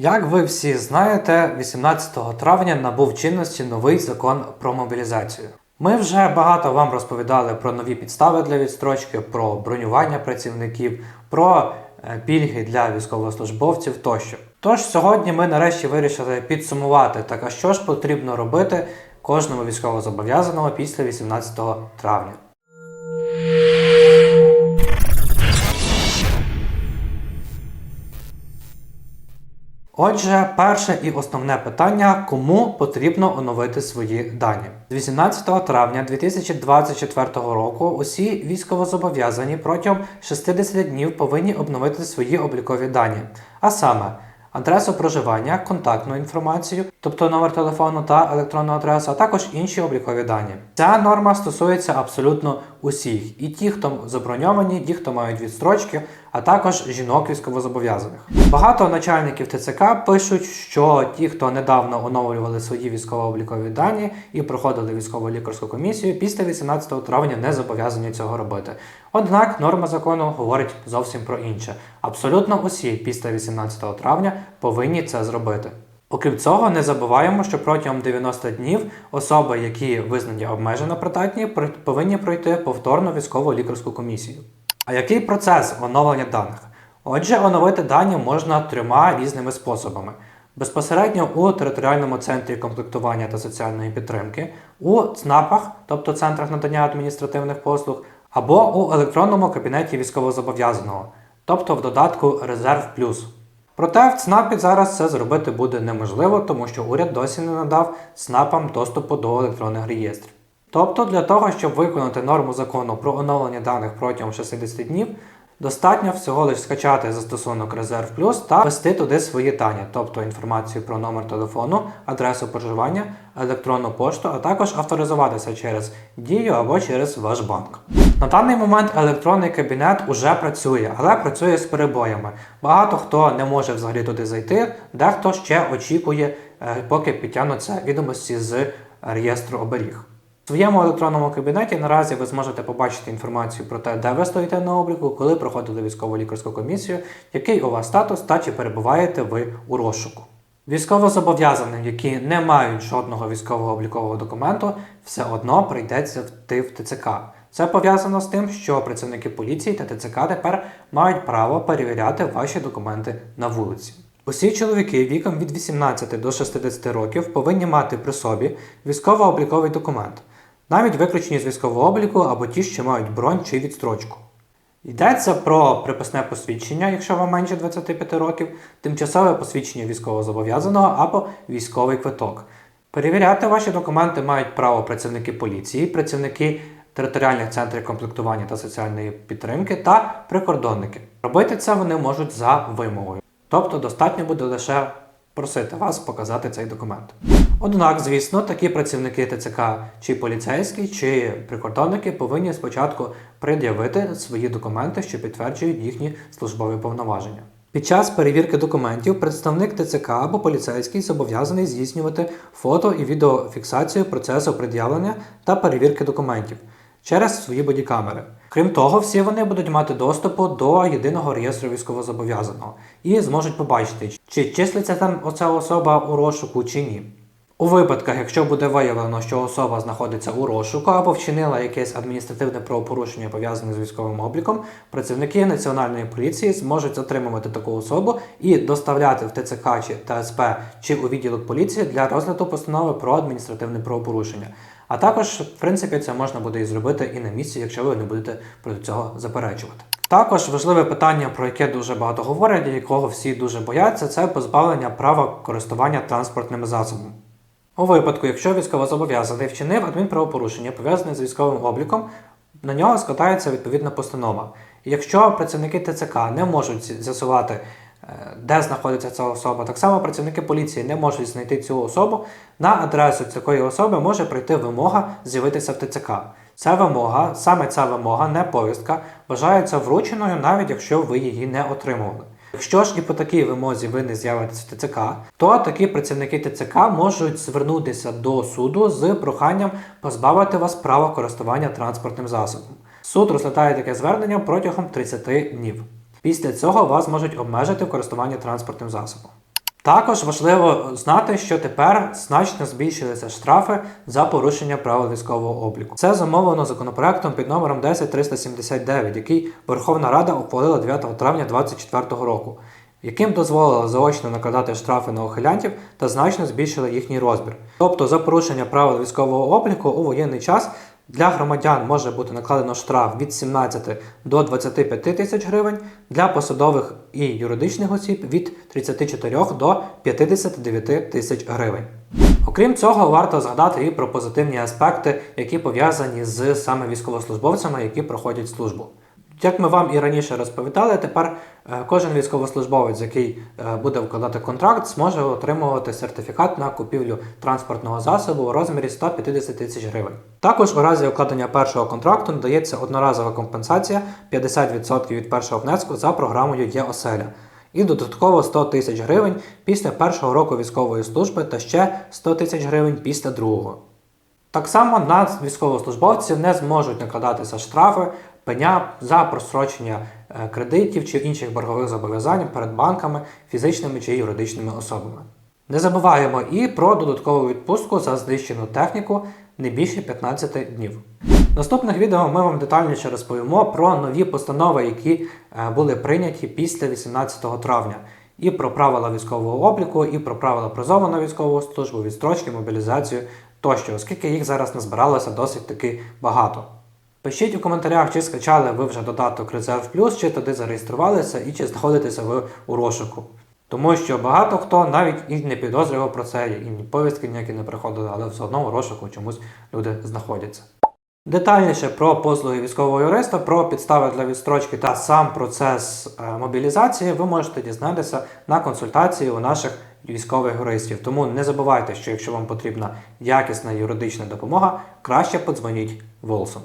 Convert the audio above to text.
Як ви всі знаєте, 18 травня набув чинності новий закон про мобілізацію. Ми вже багато вам розповідали про нові підстави для відстрочки, про бронювання працівників, про е, пільги для військовослужбовців тощо. Тож сьогодні ми нарешті вирішили підсумувати, так а що ж потрібно робити кожному військовозобов'язаному після 18 травня. Отже, перше і основне питання: кому потрібно оновити свої дані? З 18 травня 2024 року усі військовозобов'язані протягом 60 днів повинні обновити свої облікові дані, а саме адресу проживання, контактну інформацію, тобто номер телефону та електронну адресу, а також інші облікові дані. Ця норма стосується абсолютно усіх, і ті, хто заброньовані, ті, хто мають відстрочки, а також жінок військовозобов'язаних. Багато начальників ТЦК пишуть, що ті, хто недавно оновлювали свої військово-облікові дані і проходили військово-лікарську комісію, після 18 травня не зобов'язані цього робити. Однак норма закону говорить зовсім про інше. Абсолютно усі після 18 травня повинні це зробити. Окрім цього, не забуваємо, що протягом 90 днів особи, які визнані обмежено придатні, повинні пройти повторну військову лікарську комісію. А який процес оновлення даних? Отже, оновити дані можна трьома різними способами: безпосередньо у територіальному центрі комплектування та соціальної підтримки, у ЦНАПах, тобто центрах надання адміністративних послуг, або у електронному кабінеті військовозобов'язаного, тобто в додатку Резерв Плюс. Проте в ЦНАПі зараз це зробити буде неможливо, тому що уряд досі не надав ЦНАПам доступу до електронних реєстрів. Тобто для того, щоб виконати норму закону про оновлення даних протягом 60 днів, достатньо всього лише скачати застосунок Резерв Плюс та ввести туди свої дані, тобто інформацію про номер телефону, адресу проживання, електронну пошту, а також авторизуватися через Дію або через ваш банк. На даний момент електронний кабінет уже працює, але працює з перебоями. Багато хто не може взагалі туди зайти, дехто ще очікує, е, поки підтягнуться відомості з реєстру оберіг. В своєму електронному кабінеті наразі ви зможете побачити інформацію про те, де ви стоїте на обліку, коли проходили військово лікарську комісію, який у вас статус та чи перебуваєте ви у розшуку. Військовозобов'язаним, які не мають жодного військового облікового документу, все одно прийдеться йти в ТЦК. Це пов'язано з тим, що працівники поліції та ТЦК тепер мають право перевіряти ваші документи на вулиці. Усі чоловіки віком від 18 до 60 років повинні мати при собі військово-обліковий документ, навіть виключені з військового обліку або ті, що мають бронь чи відстрочку. Йдеться про приписне посвідчення, якщо вам менше 25 років, тимчасове посвідчення військовозобов'язаного або військовий квиток. Перевіряти ваші документи мають право працівники поліції, працівники територіальних центрів комплектування та соціальної підтримки та прикордонники. Робити це вони можуть за вимогою. Тобто достатньо буде лише просити вас показати цей документ. Однак, звісно, такі працівники ТЦК чи поліцейські, чи прикордонники повинні спочатку пред'явити свої документи, що підтверджують їхні службові повноваження. Під час перевірки документів представник ТЦК або поліцейський зобов'язаний здійснювати фото і відеофіксацію процесу пред'явлення та перевірки документів через свої бодікамери. Крім того, всі вони будуть мати доступу до єдиного реєстру військовозобов'язаного і зможуть побачити, чи числиться там оця особа у розшуку чи ні. У випадках, якщо буде виявлено, що особа знаходиться у розшуку або вчинила якесь адміністративне правопорушення пов'язане з військовим обліком, працівники національної поліції зможуть затримувати таку особу і доставляти в ТЦК чи ТСП чи у відділок поліції для розгляду постанови про адміністративне правопорушення. А також, в принципі, це можна буде і зробити і на місці, якщо ви не будете проти цього заперечувати. Також важливе питання, про яке дуже багато говорять, і якого всі дуже бояться, це позбавлення права користування транспортними засобами. У випадку, якщо військовозобов'язаний вчинив адмінправопорушення, пов'язане з військовим обліком, на нього складається відповідна постанова. Якщо працівники ТЦК не можуть з'ясувати, е, де знаходиться ця особа, так само працівники поліції не можуть знайти цю особу, на адресу такої особи може прийти вимога з'явитися в ТЦК. Ця вимога, саме ця вимога, не повістка, вважається врученою, навіть якщо ви її не отримували. Якщо ж і по такій вимозі ви не з'явитесь в ТЦК, то такі працівники ТЦК можуть звернутися до суду з проханням позбавити вас права користування транспортним засобом. Суд розглядає таке звернення протягом 30 днів. Після цього вас можуть обмежити в користуванні транспортним засобом. Також важливо знати, що тепер значно збільшилися штрафи за порушення правил військового обліку. Це замовлено законопроектом під номером 10379, який Верховна Рада ухвалила 9 травня 2024 року, яким дозволила заочно накладати штрафи на ухилянтів та значно збільшила їхній розмір. Тобто за порушення правил військового обліку у воєнний час для громадян може бути накладено штраф від 17 до 25 тисяч гривень, для посадових і юридичних осіб від 34 до 59 тисяч гривень. Окрім цього, варто згадати і про позитивні аспекти, які пов'язані з саме військовослужбовцями, які проходять службу. Як ми вам і раніше розповідали, тепер е, кожен військовослужбовець, який е, буде вкладати контракт, зможе отримувати сертифікат на купівлю транспортного засобу у розмірі 150 тисяч гривень. Також у разі укладення першого контракту надається одноразова компенсація 50% від першого внеску за програмою Є-оселя. І додатково 100 тисяч гривень після першого року військової служби та ще 100 тисяч гривень після другого. Так само на військовослужбовців не зможуть накладатися штрафи, пеня за просрочення е, кредитів чи інших боргових зобов'язань перед банками, фізичними чи юридичними особами. Не забуваємо і про додаткову відпустку за знищену техніку не більше 15 днів. В наступних відео ми вам детальніше розповімо про нові постанови, які е, були прийняті після 18 травня, і про правила військового обліку, і про правила призову на військову службу, відстрочки, мобілізацію тощо, оскільки їх зараз назбиралося досить таки багато. Пишіть у коментарях, чи скачали ви вже додаток Резерв Плюс, чи туди зареєструвалися і чи знаходитеся ви у розшуку. Тому що багато хто навіть і не підозрював про це, і ні повістки ніякі не приходили, але все одно у розшуку чомусь люди знаходяться. Детальніше про послуги військового юриста, про підстави для відстрочки та сам процес е, мобілізації ви можете дізнатися на консультації у наших військових юристів. Тому не забувайте, що якщо вам потрібна якісна юридична допомога, краще подзвоніть Волсон.